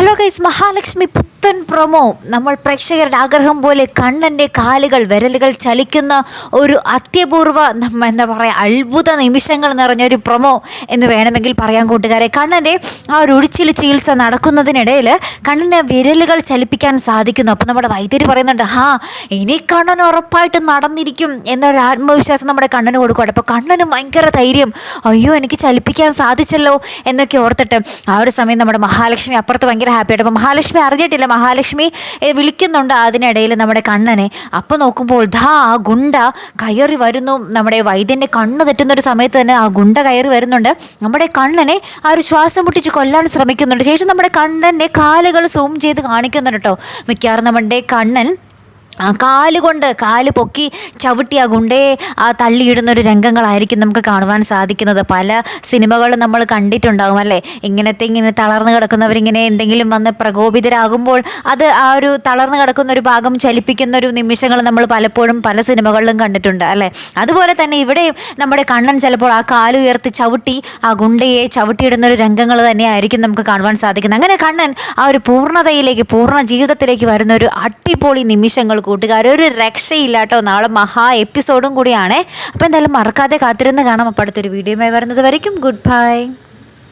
Hello guys Mahalakshmi పుత్ర പുത്തൻ promo. നമ്മൾ പ്രേക്ഷകരുടെ ആഗ്രഹം പോലെ കണ്ണന്റെ കാലുകൾ വിരലുകൾ ചലിക്കുന്ന ഒരു അത്യപൂർവ നമ്മ എന്താ പറയുക അത്ഭുത നിമിഷങ്ങൾ നിറഞ്ഞ ഒരു പ്രൊമോ എന്ന് വേണമെങ്കിൽ പറയാം കൂട്ടുകാരെ. കണ്ണന്റെ ആ ഒരു ഒഴിച്ചിൽ ചികിത്സ നടക്കുന്നതിനിടയിൽ കണ്ണിന്റെ വിരലുകൾ ചലിപ്പിക്കാൻ സാധിക്കുന്നു. അപ്പോൾ നമ്മുടെ വൈദ്യര് പറയുന്നുണ്ട് ഹാ ഇനി കണ്ണൻ ഉറപ്പായിട്ട് നടന്നിരിക്കും എന്നൊരു ആത്മവിശ്വാസം നമ്മുടെ കണ്ണന് കൊടുക്കുകയാണ് അപ്പോൾ കണ്ണന് ഭയങ്കര ധൈര്യം. അയ്യോ എനിക്ക് ചലിപ്പിക്കാൻ സാധിച്ചല്ലോ എന്നൊക്കെ ഓർത്തിട്ട് ആ ഒരു സമയം നമ്മുടെ മഹാലക്ഷ്മി അപ്പുറത്ത് ഭയങ്കര ഹാപ്പിയായിട്ട് അപ്പോൾ മഹാലക്ഷ്മി അറിഞ്ഞിട്ടില്ല മഹാലക്ഷ്മി വിളിക്കുന്നുണ്ട് അതിനിടയിൽ നമ്മുടെ കണ്ണനെ. അപ്പോൾ നോക്കുമ്പോൾ ധാ ആ ഗുണ്ട കയറി വരുന്നു. നമ്മുടെ വൈദ്യന്റെ കണ്ണ് തെറ്റുന്ന ഒരു സമയത്ത് തന്നെ ആ ഗുണ്ട കയറി വരുന്നുണ്ട്. നമ്മുടെ കണ്ണനെ ആ ഒരു ശ്വാസം മുട്ടിച്ച് കൊല്ലാൻ ശ്രമിക്കുന്നുണ്ട്. ശേഷം നമ്മുടെ കണ്ണന്റെ കാലുകൾ സൂം ചെയ്ത് കാണിക്കുന്നുണ്ട് കേട്ടോ മിക്കവാറും നമ്മുടെ കണ്ണൻ ആ കാൽ കൊണ്ട് കാൽ പൊക്കി ചവിട്ടി ആ ഗുണ്ടയെ ആ തള്ളിയിടുന്ന ഒരു രംഗങ്ങളായിരിക്കും നമുക്ക് കാണുവാൻ സാധിക്കുന്നത്. പല സിനിമകളും നമ്മൾ കണ്ടിട്ടുണ്ടാകും അല്ലേ? ഇങ്ങനത്തെ ഇങ്ങനെ തളർന്നു കിടക്കുന്നവരിങ്ങനെ എന്തെങ്കിലും വന്ന് പ്രകോപിതരാകുമ്പോൾ അത് ആ ഒരു തളർന്നു കിടക്കുന്ന ഒരു ഭാഗം ചലിപ്പിക്കുന്ന ഒരു നിമിഷങ്ങൾ നമ്മൾ പലപ്പോഴും പല സിനിമകളിലും കണ്ടിട്ടുണ്ട് അല്ലേ? അതുപോലെ തന്നെ ഇവിടെയും നമ്മുടെ കണ്ണൻ ചിലപ്പോൾ ആ കാൽ ഉയർത്തി ചവിട്ടി ആ ഗുണ്ടയെ ചവിട്ടിയിടുന്ന ഒരു രംഗങ്ങൾ തന്നെയായിരിക്കും നമുക്ക് കാണുവാൻ സാധിക്കുന്നത്. അങ്ങനെ കണ്ണൻ ആ ഒരു പൂർണതയിലേക്ക് പൂർണ ജീവിതത്തിലേക്ക് വരുന്ന ഒരു അടിപൊളി നിമിഷങ്ങൾ കൂട്ടുകാർ ഒരു രക്ഷയില്ല കേട്ടോ നാളെ മഹാ എപ്പിസോഡും കൂടിയാണ്. അപ്പോൾ എന്തായാലും മറക്കാതെ കാത്തിരുന്ന് കാണാം. അപ്പോൾ അടുത്തൊരു വീഡിയോയുമായി വരുന്നത് വരയ്ക്കും. Good bye